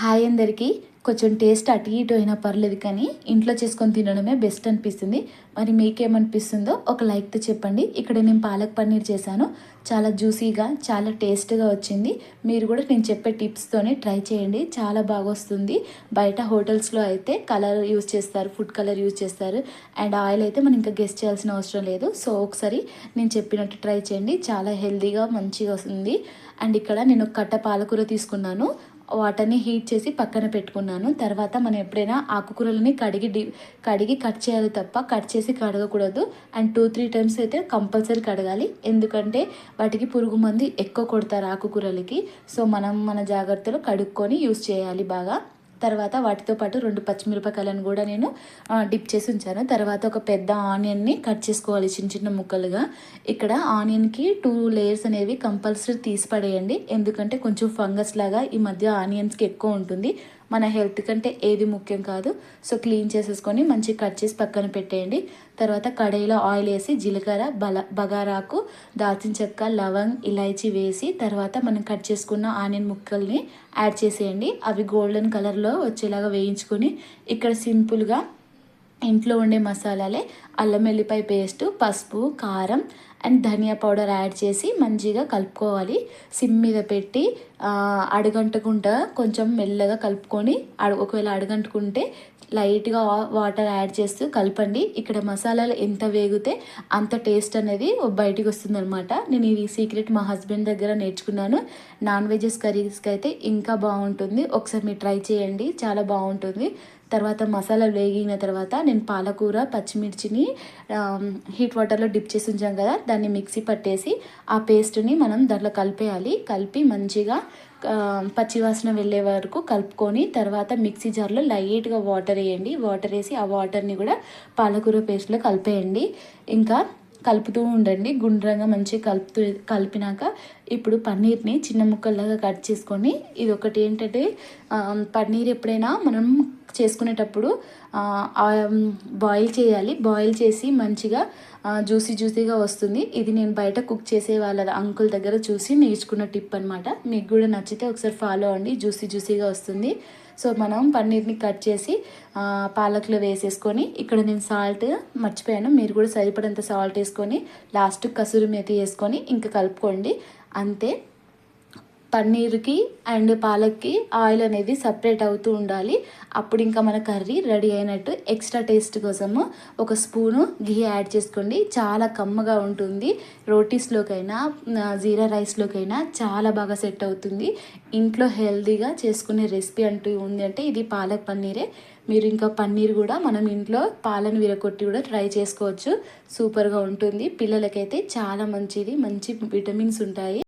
Hi అందరికీ. కొంచెం taste అటు ఇటు అయినా పర్లేదు కానీ ఇంట్లో చేసుకొని తినడమే బెస్ట్ అనిపిస్తుంది. మరి మీకేమనిపిస్తుందో ఒక లైక్తో చెప్పండి. ఇక్కడ నేను పాలక్ పన్నీర్ చేశాను. చాలా జ్యూసీగా చాలా టేస్ట్గా వచ్చింది. మీరు కూడా నేను చెప్పే టిప్స్తోనే ట్రై చేయండి. చాలా బాగా వస్తుంది బయట హోటల్స్లో అయితే కలర్ యూజ్ చేస్తారు ఫుడ్ కలర్ యూజ్ చేస్తారు. అండ్ ఆయిల్ అయితే మనం ఇంకా గెస్ట్ చేయాల్సిన అవసరం లేదు. సో ఒకసారి నేను చెప్పినట్టు ట్రై చేయండి. చాలా హెల్తీగా మంచిగా వస్తుంది. అండ్ ఇక్కడ నేను కట్ట పాలకూర తీసుకున్నాను. వాటర్ని హీట్ చేసి పక్కన పెట్టుకున్నాను. తర్వాత మనం ఎప్పుడైనా ఆకుకూరలని కడిగి డి కడిగి కట్ చేయాలి తప్ప కట్ చేసి కడగకూడదు. అండ్ టూ త్రీ టైమ్స్ అయితే కంపల్సరీ కడగాలి. ఎందుకంటే వాటికి పురుగు మంది ఎక్కువ కొడతారు ఆకుకూరలకి. సో మనం మన జాగ్రత్తలు కడుక్కొని యూస్ చేయాలి బాగా. తర్వాత వాటితో పాటు రెండు పచ్చిమిరపకాయలను కూడా నేను డిప్ చేసి ఉంచాను. తర్వాత ఒక పెద్ద ఆనియన్ని కట్ చేసుకోవాలి చిన్న చిన్న ముక్కలుగా. ఇక్కడ ఆనియన్కి టూ లేయర్స్ అనేవి కంపల్సరీ తీసి పడేయండి. ఎందుకంటే కొంచెం ఫంగస్ లాగా ఈ మధ్య ఆనియన్స్కి ఎక్కువ ఉంటుంది. మన హెల్త్ కంటే ఏది ముఖ్యం కాదు. సో క్లీన్ చేసేసుకొని మంచిగా కట్ చేసి పక్కన పెట్టేయండి. తర్వాత కడాయిలో ఆయిల్ వేసి జీలకర్ర బల బగారాకు దాల్చిన చెక్క లవంగ్ ఇలాచీ వేసి తర్వాత మనం కట్ చేసుకున్న ఆనియన్ ముక్కల్ని యాడ్ చేసేయండి. అవి గోల్డెన్ కలర్లో వచ్చేలాగా వేయించుకొని ఇక్కడ సింపుల్గా ఇంట్లో ఉండే మసాలాలే అల్లం వెల్లిపాయ పేస్ట్ పసుపు కారం అండ్ ధనియా పౌడర్ యాడ్ చేసి మంచిగా కలుపుకోవాలి. సిమ్ మీద పెట్టి అడగంటకుండా కొంచెం మెల్లగా కలుపుకొని ఒకవేళ అడగంటుకుంటే లైట్గా వాటర్ యాడ్ చేస్తూ కలపండి. ఇక్కడ మసాలాలు ఎంత వేగితే అంత టేస్ట్ అనేది బయటికి వస్తుంది అనమాట నేను ఈ సీక్రెట్ మా హస్బెండ్ దగ్గర నేర్చుకున్నాను. నాన్ వెజెస్ కర్రీస్కి అయితే ఇంకా బాగుంటుంది. ఒకసారి మీరు ట్రై చేయండి. చాలా బాగుంటుంది. తర్వాత మసాలా వేగిన తర్వాత నేను పాలకూర పచ్చిమిర్చిని హీట్ వాటర్లో డిప్ చేసి ఉంచాం కదా దాన్ని మిక్సీ పట్టేసి ఆ పేస్ట్ని మనం దాంట్లో కలిపేయాలి. కలిపి మంచిగా పచ్చివాసన వెళ్ళే వరకు కలుపుకొని తర్వాత మిక్సీ జార్లో లైట్గా వాటర్ వేయండి. వాటర్ వేసి ఆ వాటర్ని కూడా పాలకూర పేస్ట్లో కలిపేయండి. ఇంకా కలుపుతూ ఉండండి. గుండ్రంగా మంచిగా కలుపుతూ కలిపినాక ఇప్పుడు పన్నీర్ని చిన్న ముక్కల్లాగా కట్ చేసుకొని ఇది ఒకటి ఏంటంటే పన్నీర్ ఎప్పుడైనా మనం చేసుకునేటప్పుడు బాయిల్ చేయాలి. బాయిల్ చేసి మంచిగా జ్యూసీ జ్యూసీగా వస్తుంది. ఇది నేను బయట కుక్ చేసే వాళ్ళ అంకుల్ దగ్గర చూసి నేర్చుకున్న టిప్ అనమాట మీకు కూడా నచ్చితే ఒకసారి ఫాలో అవ్వండి. జ్యూసీ జ్యూసీగా వస్తుంది. సో మనం పన్నీర్ని కట్ చేసి పాలకులో వేసేసుకొని ఇక్కడ నేను సాల్ట్ మర్చిపోయాను. మీరు కూడా సరిపడంత సాల్ట్ వేసుకొని లాస్ట్ కసూరి మేతి వేసుకొని ఇంకా కలుపుకోండి. అంతే పన్నీర్కి అండ్ పాలక్కి ఆయిల్ అనేది సపరేట్ అవుతూ ఉండాలి. అప్పుడు ఇంకా మన కర్రీ రెడీ అయినట్టు ఎక్స్ట్రా టేస్ట్ కోసము ఒక స్పూను ఘీ యాడ్ చేసుకోండి. చాలా కమ్మగా ఉంటుంది. రోటీస్లోకైనా జీరా రైస్లోకైనా చాలా బాగా సెట్ అవుతుంది. ఇంట్లో హెల్తీగా చేసుకునే రెసిపీ అంటూ ఉంది అంటే ఇది పాలక్ పన్నీరే. మీరు ఇంకా పన్నీర్ కూడా మనం ఇంట్లో పాలను విరగొట్టి కూడా ట్రై చేసుకోవచ్చు. సూపర్గా ఉంటుంది. పిల్లలకైతే చాలా మంచిది. మంచి విటమిన్స్ ఉంటాయి.